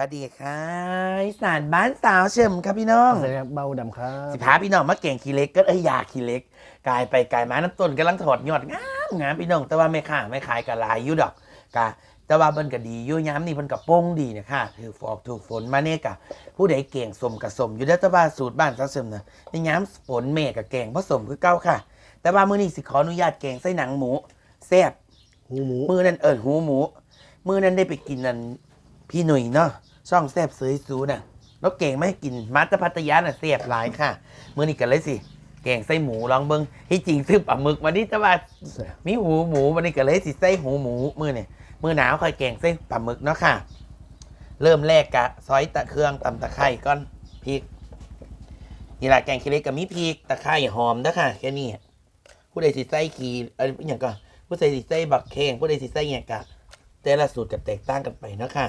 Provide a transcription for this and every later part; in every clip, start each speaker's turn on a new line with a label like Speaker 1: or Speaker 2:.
Speaker 1: วัสดีค่ะอีสานบ้านสาวเฉิมครับพี่น้อง
Speaker 2: สวัสดีครับเบาดำครับ
Speaker 1: สิพาพี่น้องมาเก่งขี้เล็กก็เอ้ยอยากขี้เล็ก กลายไปกลายมาน้ำต้นกำลังถอดยอดงามงามพี่น้อง แต่ว่าไม่ค่าไม่ขายกับลายอยุดอกกะแต่ว่าเบิ่นก็ดีอยู่ย้ำนี่เพิ่นก็โป้งดีเนะค่ะถือฟอกถูกฝนมาเนี่ยกะผู้ใดเก่งสมกับสมอยู่แล้วแต่ว่าสูตรบ้านสาวเฉิมนะในย้ำฝนเมฆกับแกงผสมคือเก้าค่ะ แต่ว่ามื้อนี้สิขออนุญาตแกงไส้หนังหมูแซ่บ
Speaker 2: หูหมู
Speaker 1: มือนั้นเอิญหูหมู มือนั้นได้ไปกินนั่นพี่หนุ่ยเนาะ ช่องแซบเสยซูน่ะแล้วเก่งไม่ให้กินมัตตพัทยาน่ะเสียบหลายค่ะมือนี้กันเลยสิแกงไส้หมูลองเบิ้งที่จริงซื้อปลาหมึกวันนี้แต่ว่ามีหูหมูวันนี้กันเลยสิไส้หูหมูมือเนี่ยมือหนาวคอยแกงไส้ปลาหมึกเนาะค่ะ เริ่มแรกกะซอยตะเครื่องตำตะไคร้ก้อนพริกนี่แหละแกงขี้เล็กกับมีพริกตะไคร้หอมเด้อค่ะแค่นี้ผู้ใดสิใส่ขีเอะไรอย่างก็ผู้ใส่สิใส่บักเข่งผู้ใดสิใส่เงี้ยกะแต่ละสูตรก็แตกต่างกันไปเนาะค่ะ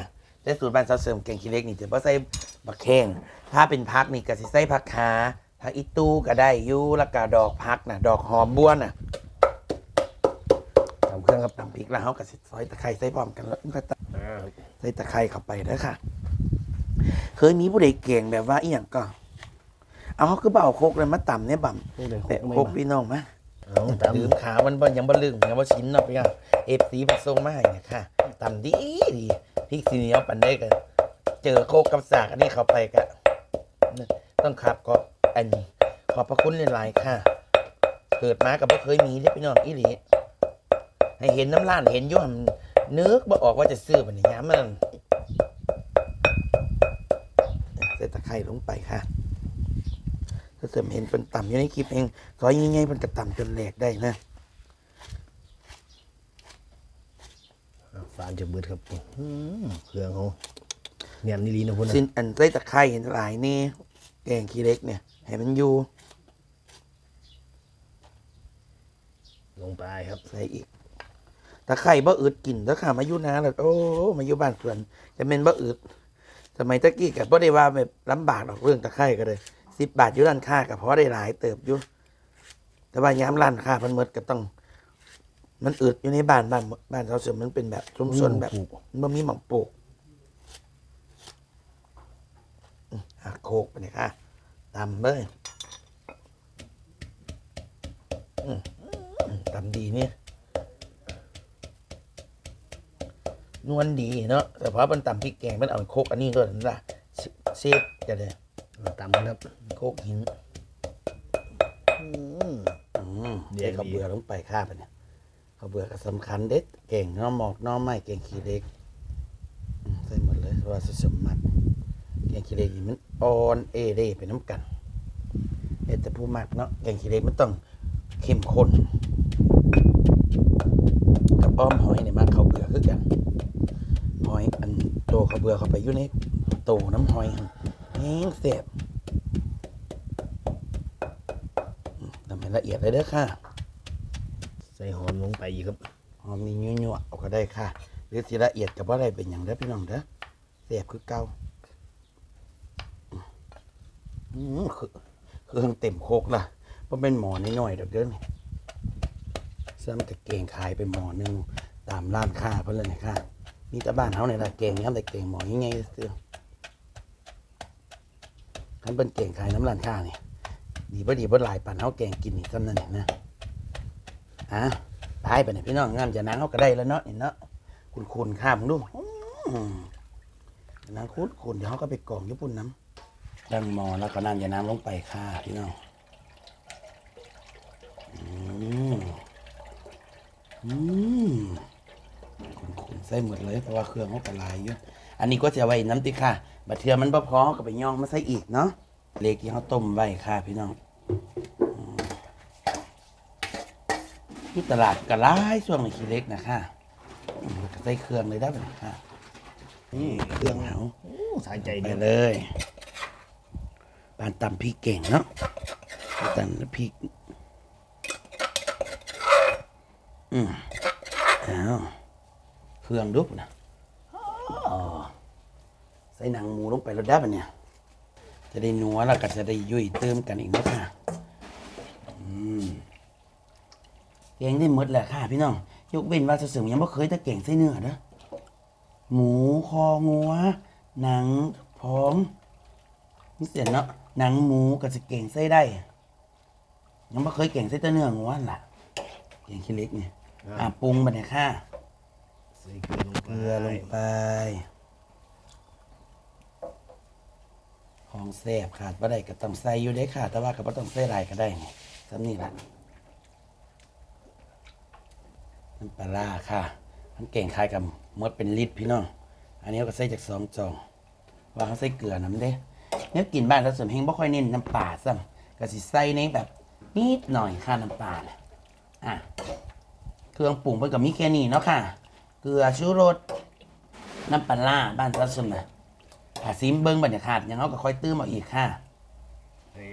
Speaker 1: แต่สูตรบ้านเสาเสริมแกงขี้เหล็กนี่จะบ่ใส่บักเข่งถ้าเป็นพักนี่ก็สิใส่ผักขาผักอีตู้ก็ได้อยู่แล้วก็ดอกพักน่ะดอกหอมบ้วนน่ะ
Speaker 2: ตามเครื่องครับ
Speaker 1: ตำพริกแล้วเฮาก็สิซอยตะไคร้ใส่พร้อมกันแล้วก็ต
Speaker 2: อ่า
Speaker 1: ใส่ตะไคร้เข้าไปเด้อค่ะ เคยมีผู้ใดเก่งแบบว่าอีหยังก็ เอาเขาคือเบเอาโคกเลยมาต่ำเนี่ยบ่ำ
Speaker 2: นี่เลย
Speaker 1: แปะ
Speaker 2: ไม่
Speaker 1: โคก
Speaker 2: มา
Speaker 1: พี่น้องมะ
Speaker 2: เอาตาม
Speaker 1: ลืมขามันบ่ยังบ่ลืมยังบ่ชินเนาะพี่น้องเอฟซีมาส่งมาให้เนี่ยค่ะตำดีดี พริกสีเหนียวปันได้กัน เจอโคกกับสากอันนี้เข้าไปกะต้องขับก็อันนี้ขอบพระคุณหลายๆค่ะ เกิดมากับบ่เคยมีเด้อพี่น้องอีหลีให้เห็นน้ำล้านเห็นยุ่มนนึกบ่ออกว่าจะซื้อบัดนี้ยามมันใส่ตะไคร้ลงไปค่ะถ้าเสริมเห็นเป็นต่ำอยู่ในคลิปเองซอยยังไงมันก็ต่ำจนแหลกได้นะ
Speaker 2: อ่าฟานจะเบิดครับอืมเครื่องเขาเนียนนี่ลีนะพุ่นนะ
Speaker 1: สิ้นอันใส่ตะไคร้เห็นหลายนี่แกงขี้เล็กเนี่ยให้มันอยู่
Speaker 2: ลงไปครับ
Speaker 1: ใส่อีกตะไคร้บ่อึดกินตะขามาอยู่นาแล้วโอ้มาอยู่บ้านสวนจะเป็นบ่อึดสมัยตะกี้กับบ่ได้ว่าแบบลำบากหรอกเรื่องตะไคร้ก็เลยสิบบาทอยู่ร้านค้ากับพอได้หลายเติบอยู่แต่ว่าย้ำร้านค้ามันเมดก็ต้อง มันอึดอยู่ในบ้านบ้านบ้านเราเสริมมันเป็นแบบชุมชนแบบ
Speaker 2: ปลูก
Speaker 1: มันบ่มีหม่องปลูกอืมอะโคกไปเลยค่ะตำเลยอืมอืมตำดีเนี่ยนวลดีเนาะแต่เพราะมันตำพริกแกงมันเอาโคกอันนี้ด้วยนั่นล่ะเชเชฟจะเลย
Speaker 2: อ่าตามกันครับ
Speaker 1: โคกหิน
Speaker 2: อืม
Speaker 1: อืม
Speaker 2: เดี๋
Speaker 1: เด็
Speaker 2: ยว
Speaker 1: กเขาว
Speaker 2: ดี
Speaker 1: เบื่อลงไปข้าไปเนี่ยเขาวเบื่อก็สำคัญเด็ดเก่งเน้อหมอกน้อไม้เก่งขี้เล็กใส่หมดเลยเพราะว่าสมมัดเก่งขี้เล็กมันอ่อนเอเร่ไปน้ำกันเอแต่ผู้มักเนาะเก่งขี้เล็กมันต้องเข้มข้นกับอ้อมหอยเนี่ยมาเขาวเบื่อคือกันหอยอันโตเขาวเบื่อเขาไปอยู่ในโตน้ำหอยแห้งเสียบทำให้ละเอียดเลยเด้อค่ะ
Speaker 2: ใส่หอมลงไปอีกครับ
Speaker 1: หอมมียั่วๆเอาก็ได้ค่ะ หรือสิละเอียดกับว่าอะไรเป็นอย่างเด้พี่น้องเด้อเสียบคือเก่าอืมคือเครื่องเต็มโคกล่ะเพราะเป็นหมอน้อยๆเด้อเด้อนี่ซ้ำแต่เก่งขายไปหมอนึงตามร้านค้าเพิ่นเลยนะค่ะมีแต่บ้านเฮาในละเก่งย้ำแต่เก่งหมอยังไงซื้อคันเป็นเก่งขายน้ำร้านค้านี่ดีบ่ดีบ่หลายปานเฮาเก่งกินนี่ซ้ำนั่นนี่นะ อะตายไปเนี่ยพี่น้องงามจะนางเขาก็ได้แล้วเนาะนี่เนาะคุณคุณข้ามดูนางคุณคุณเดี๋ยวเขาก็ไปกองญี่ปุ่นน้ำดังมอแล้วก็น้ำยาน้ำลงไปค่ะพี่น้องอืมคุณคุณใส่หมดเลยเพราะว่าเครื่องเขากระลายอยู่อันนี้ก็จะไว้น้ำติค่ะบัดเทือมันบ่พอก็ไปย่องมาใส่อีกเนาะเล็กที่เขาต้มไว้ค่ะพี่น้อง ที่ตลาดกระไรช่วงในขี้เล็กนะคะอืมแล้วก็ใส่เครื่องเลยได้ไหมค่ะนี่เครื่องเหา
Speaker 2: โอ้สายใจ
Speaker 1: ไป
Speaker 2: ดี
Speaker 1: เลยปานตำพริกเก่งเนาะตำพริกอืมเอาเครื่องดุบนะอ๋อใส่หนังหมูลงไปแล้วได้ปะเนี่ย จะได้นัวแล้วก็จะได้ยุ่ยเติมกันอีกนะคะอืม เก่งได้หมดแหละค่ะพี่น้อง ยกเว้นว่าเสริมยังไม่เคยแต่เก่งใส่เนื้อเด้อหมูคองัว หนังพร้อมนี่เสียเนาะหนังหมูกับสเก่งใส่ได้ ยังไม่เคยเก่งใส่แต่เนื้องัวนั่นล่ะเก่งขี้เล็กเนี่ยอะปรุงไปเนี่ยค่ะ
Speaker 2: ใส่เกลือลง
Speaker 1: เกลือลงไปของแซ่บขาดบ่ได้ก็ต้องใส่อยู่ได้ค่ะ แต่ว่าก็บ่ต้องใส่หลายก็ได้นี่สำนี่ละ น้ำปลาร้าค่ะมันเก่งคล้ายกับมดเป็นลิตรพี่น้องอันนี้ก็ใส่จากสองจองว่าเขาใส่เกลือน้ำเด้เนี่ยกินบ้านเราส่วนเฮงบ่ค่อยเน้นน้ำปลาซ้ำก็สิใส่ในแบบนิดหน่อยค่ะน้ำปลาน่ะอะเครื่องปรุงเพิ่นก็มีแค่นี้เนาะค่ะ เกลือชูรสน้ำปลาร้าบ้านเราส่วนน่ะถ้าซิมเบิ้งบรรยากาศยังเอาก็ค่อยตื้มเอาอีกค่ะ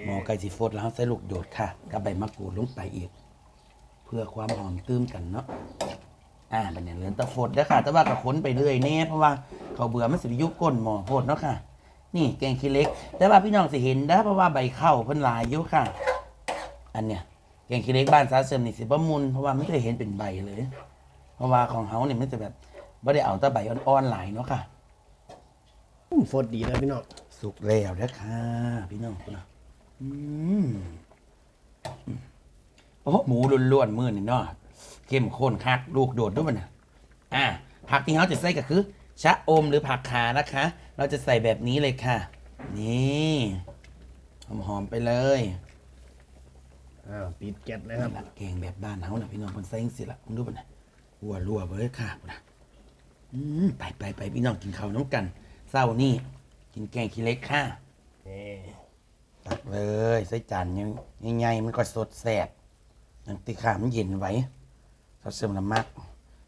Speaker 1: หมอไก่สีฟดแล้วใส่ลูกโดดค่ะกับใบมะกรูดลงไปอีกเพื่อความหอมตื้มกันเนาะอ่าเป็นอย่างเหลือนตะฟดเด้อค่ะ แต่ว่าก็ค้นไปเรื่อยแน่เพราะว่าเขาวเบื่อมันสิไปยุกก้นหมอโพดเนาะค่ะ นี่แกงขี้เหล็ก แต่ว่าพี่น้องสิเห็นนะเพราะว่าใบข้าวเพิ่นหลายอยู่ค่ะ อันเนี้ยแกงขี้เหล็กบ้านสาเสริมนี่สิบ่มุนเพราะว่าไม่เคยเห็นเป็นใบเลย เพราะว่าของเฮาเนี่ยมันจะแบบไม่ได้เอาแตะใบอ่อนๆหลายเนาะค่ะ
Speaker 2: อืมฟดดีนะพี่น้อง
Speaker 1: สุกแล้วนะค่ะพี่น้องคุณนะอืมอืม โอ้หมูล้วนๆมือนี่เนาะเข้มข้นคักลูกโดดด้วยมันนะอ่าผักที่เขาจะใส่ก็คือ ชะอมหรือผักขานะคะ เราจะใส่แบบนี้เลยค่ะ นี่หอมๆไปเลย
Speaker 2: อ้าวปิดแก๊สเลยครับ
Speaker 1: นี่ละแกงแบบบ้านเฮานะพี่น้องคนใส่จังสิละมึงดูมันนะหัวรัวไปเลยค่ะพุ่นนะอืมไปไปไปพี่น้องกินข้าวน้ำกันเศร้านี่ กินแกงขี้เล็กค่ะ
Speaker 2: นี่
Speaker 1: ตักเลย ใส่จานยังใหญ่ๆมันก็สดแสบ ยังติขามันเย็นไว้เขาเสริมน้ำมัก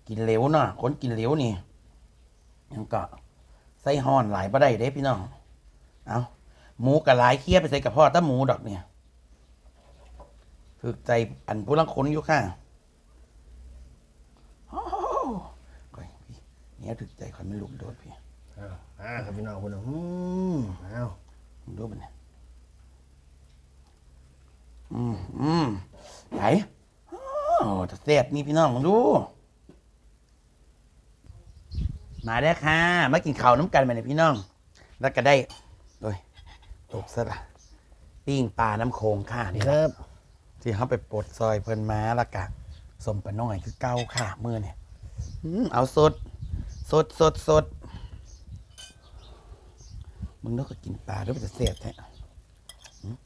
Speaker 1: กินเหลวเนาะคนกินเหลวนี่ยังก็ใส่ห่อนหลายบ่ได้เด้พี่น้อง เอาหมูกับหลายเคี้ยไปใส่กับพ่อตาหมูดอกเนี่ยฝึกใจอันผู้ลังคนอยู่ค่ะโอ้โหก่อยพี่เนี่ยถึกใจคอยไม่ลุกโดดพี่
Speaker 2: อ้าวอ่าครับพี่น้องคุณน้องอืมอ้าว
Speaker 1: มึงดูมันเนี่ยอืมอืม ไหนโอ้จะแซ่บนี่พี่น้องมึงดู มาได้อค่ะ มากินข้าวน้ำกันมาเนี่ยพี่น้อง แล้วก็ได้โดยตกซะละปิ้งปลาน้ำโขงค่ะ
Speaker 2: นี่
Speaker 1: นี่
Speaker 2: ค
Speaker 1: ละ
Speaker 2: รับ
Speaker 1: ที่เขาไปปลดซอยเพิ่นมาและกะสมปะน้อยคือเก้าค่ะมือเนี่ยอืมเอาสด สดสดสดมึงนึกว่ากินปลาด้วยมันจะเสียบแท้อืม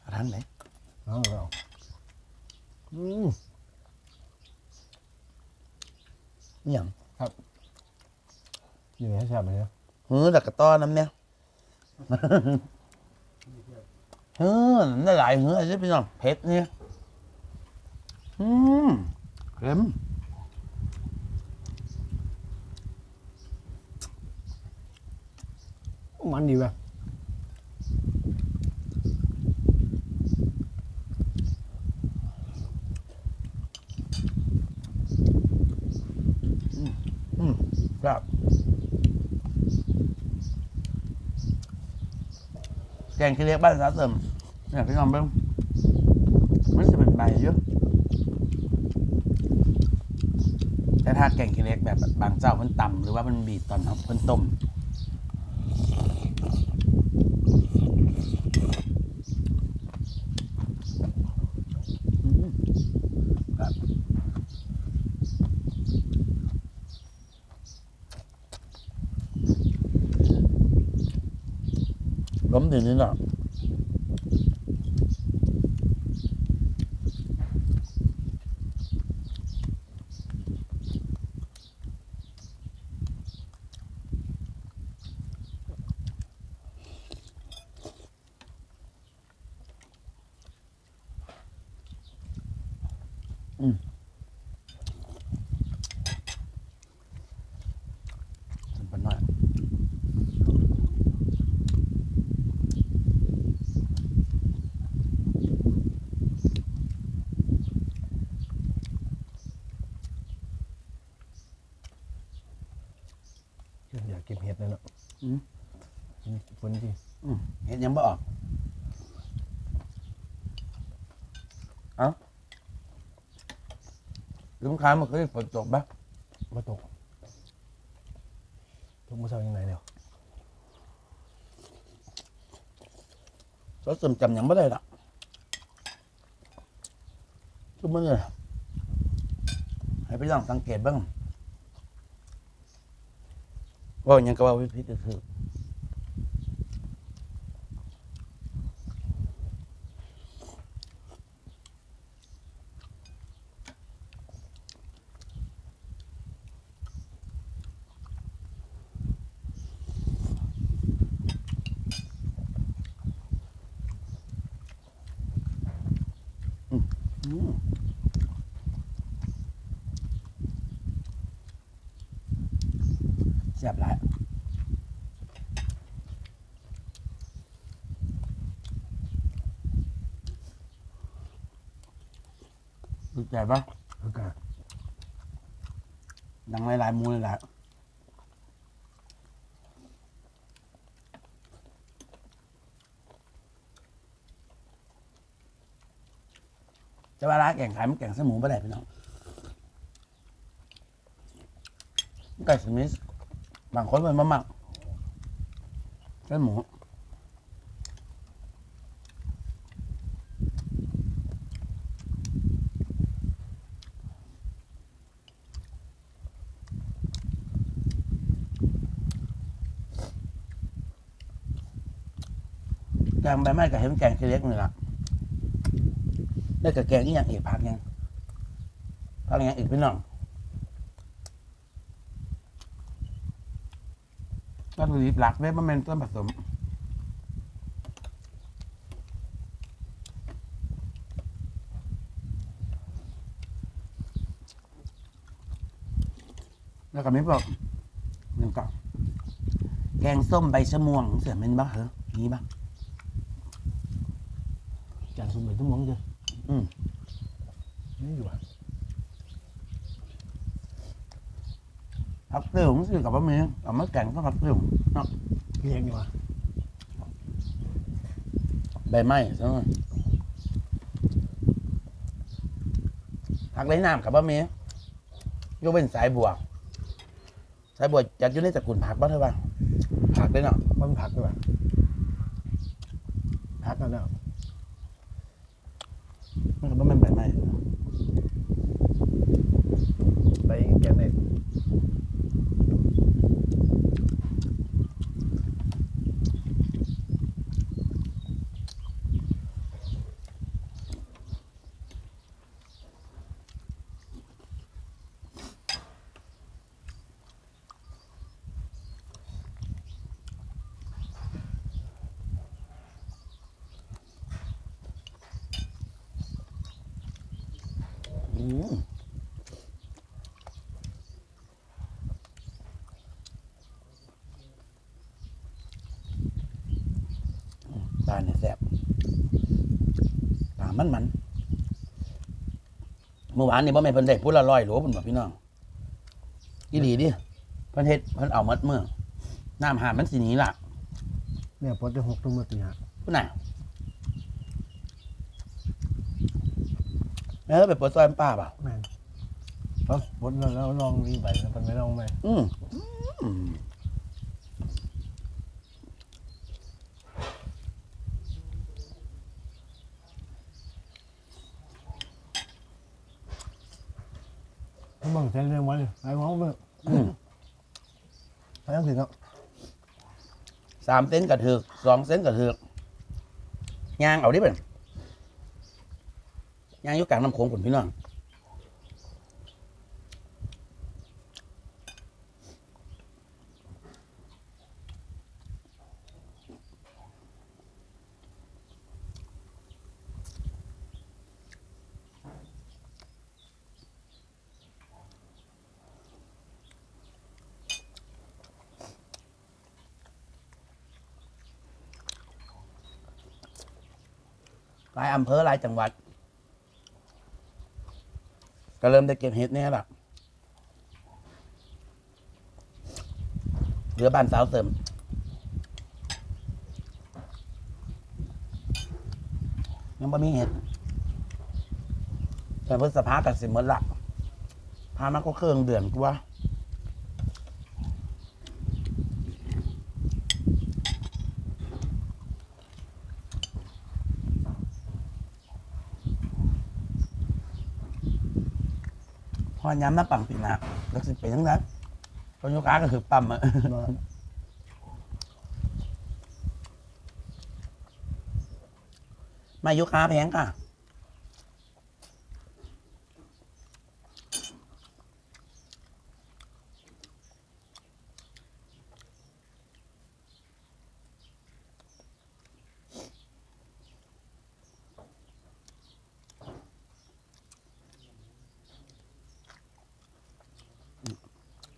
Speaker 1: เอาทางไหน
Speaker 2: เอาเรา อืม
Speaker 1: นี่หยัง
Speaker 2: อยู่ให้แซ่บไหมเนี่ย
Speaker 1: เฮ้อแต่กระต้อนน้ำเนี่ยเฮ้อน้ำลายเฮ้อใช่พี่น้องเผ็ดเนี่ยอืมเค็ม
Speaker 2: มันดีว่ะ
Speaker 1: อื ครับแกงขี้เล็กบ้านสาเสริมเนี่ยพี่น้องเบิ้งมันจะเป็นใบเยอะแต่ถ้าแกงขี้เล็กแบบบางเจ้ามันต่ำหรือว่ามันบีบตอนเอาเพิ่นต้ม ล้มถึ
Speaker 2: ลุง
Speaker 1: ค้ามันเคยฝนตกปะ
Speaker 2: มาตกตกมือเช้ายังไงเนี่ย
Speaker 1: รถสมจำยังไม่ได้ละทุกมื่อให้ไปลองสังเกตบ้างว่าอย่างก็ว่าวิพิษคือ อืมแซ่บหลายรู้ใจปะ
Speaker 2: โอเค
Speaker 1: ดังหลายๆมูเลยแหละ จะว่าร้านแก่งขายมันแก่งเสนหมูไปไหนพี่น้องไก่สมิสบางคนมันมาหมักเส้นหมูแกงใบไม้กับเห็นแกงเล็กนี่ละ ได้กับแกงนี่ยังอีกพักยังพักยังอีกพี่น้องวัตถุดิบหลักเว้ยมันเป็นต้นผสมแล้วก็ไม่บอกหนึ่งกับแกงส้มใบชะม่วงเสือมันบ้าเหรอมีบ้าง
Speaker 2: จานสมบัติทั้งหมดเลย
Speaker 1: อืม
Speaker 2: นี่อยู่อะ
Speaker 1: ผักติ้วมันคือกับบะหมี่เอามาแกงก็ผักติ้วเนาะ
Speaker 2: เรียกอยู่อะ
Speaker 1: ใบไม้ใช่ไหมผักไร้น้ำกับบะหมี่ยกเป็นสายบัวสายบัวจัดอยู่ในตระกูลผักบ้างเถอะบ้างผักได้เนาะ
Speaker 2: มันผักด้วยว่ะผักกันแล้ว
Speaker 1: มันก็บ่แม่นใบไม้
Speaker 2: ไปแกงได้
Speaker 1: อืม ปลาเนี่ยแซ่บปลามันมันเมื่อวานนี่บ่แม่นเพิ่นได้พูดละร้อยโหลเพิ่นบอกพี่น้องอีหลีดิเพิ่นเฮ็ดเพิ่นเอาหมดเมื่อน้ำหาดมันสิหนีล่ะ
Speaker 2: เนี่ยพอจะหกตุ้มมาตีฮะ
Speaker 1: พุ่นน่ะ แล้วไปปลดซอยป้าเปล่า
Speaker 2: แม่นเขาบดแล้วลองนี่ไปแล้วมันไม่ลองไป
Speaker 1: อืมอืม
Speaker 2: เขาบังเส้นเรื่องวันไอ้หมอเมื่อ
Speaker 1: อืม
Speaker 2: ไปยังถึงครับ
Speaker 1: สามเซนกระเถือกสองเซนกระเถือกยางเอาดิเป็น ยางอยู่กลางน้ำโขงผุนพี่น้องหลายอำเภอหลายจังหวัด ก็เริ่มได้เก็บเห็ดเนี่ยแหละเหลือบ้านสาวเสริมยังไม่มีเห็ดแต่พฤษภาตัดสินหมดละพามาก็เครื่องเดือนกูว่า พอย้ำหน้าปังปีหนาแล้วสิเป็นยังไงตอนยกอาก็คือปั๊มอะมายุค้าแพงค่ะ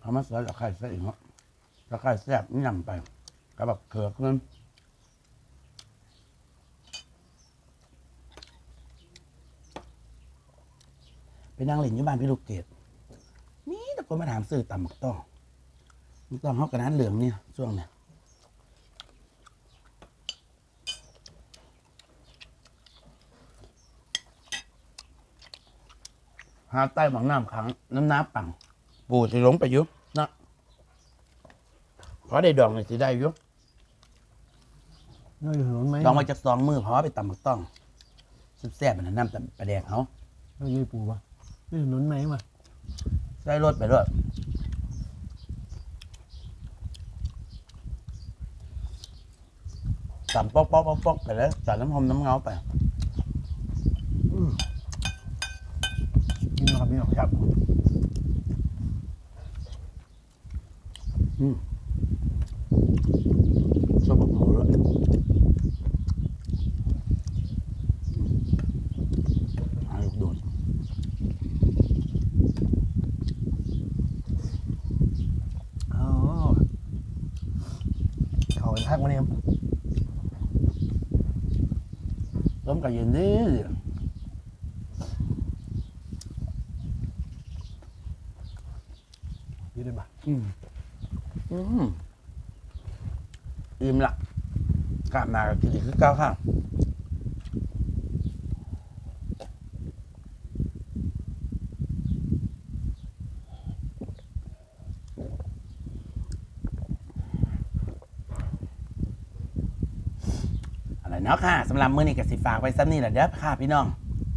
Speaker 1: เขามาเสิร์ฟกับไข่ใส่อีกเนาะแล้วไข่แซ่บนี่ยังไปก็แบบเขือกขึ้นไปนั่งเล่นอยู่บ้านพี่ลูกเกดมีแต่คนมาถามซื้อตำหมักต้องหมักต้องเขากระนั้นเหลืองเนี่ยช่วงเนี่ยหาใต้หมังน้ำขังน้ำน้ำปัง ปูสิลงไปอยุบนะพอได้ดองเลยสิได้อยุบ
Speaker 2: น้อยอยู่ถนนไหม
Speaker 1: ดองมาจากสองมือพอไปตำหมักต้องแซ่บๆมันนะน้ำตำปลาแดกเขา
Speaker 2: น้อยอยู่ปูปะนี่ถนนไหมมา
Speaker 1: ใส่รถไปด้วยตำป๊อกป๊อกป๊อกป๊อกไปแล้วใส่น้ำหอมน้ำเงาไป
Speaker 2: กินมาครับพี่น้องครับ
Speaker 1: ชอบหมูด้วยให้ลูกโดด
Speaker 2: อ๋อเขาเป็นทักมาเนี่ย
Speaker 1: ต้มกับเย็นดิ
Speaker 2: พี่ได้ปะ
Speaker 1: อืมอืม อิ่มละกลับมากับกินอีกคือเก้าข้าวอะไรเนาะค่ะสำหรับมื้อนี้กับสิฝากไว้ซ้ำนี่แหละเด้อค่ะพี่น้อง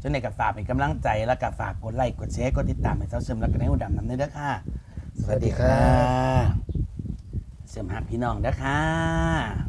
Speaker 1: จนในกับฝากเป็นกำลังใจแล้วก็ฝากกดไลค์กดแชร์กดติดตามให้เจ้าเชิมแล้วก็ให้หูดำนำเด้อค่ะ สวัสดีค่ะ สริมหับพี่น้องนะค่ะ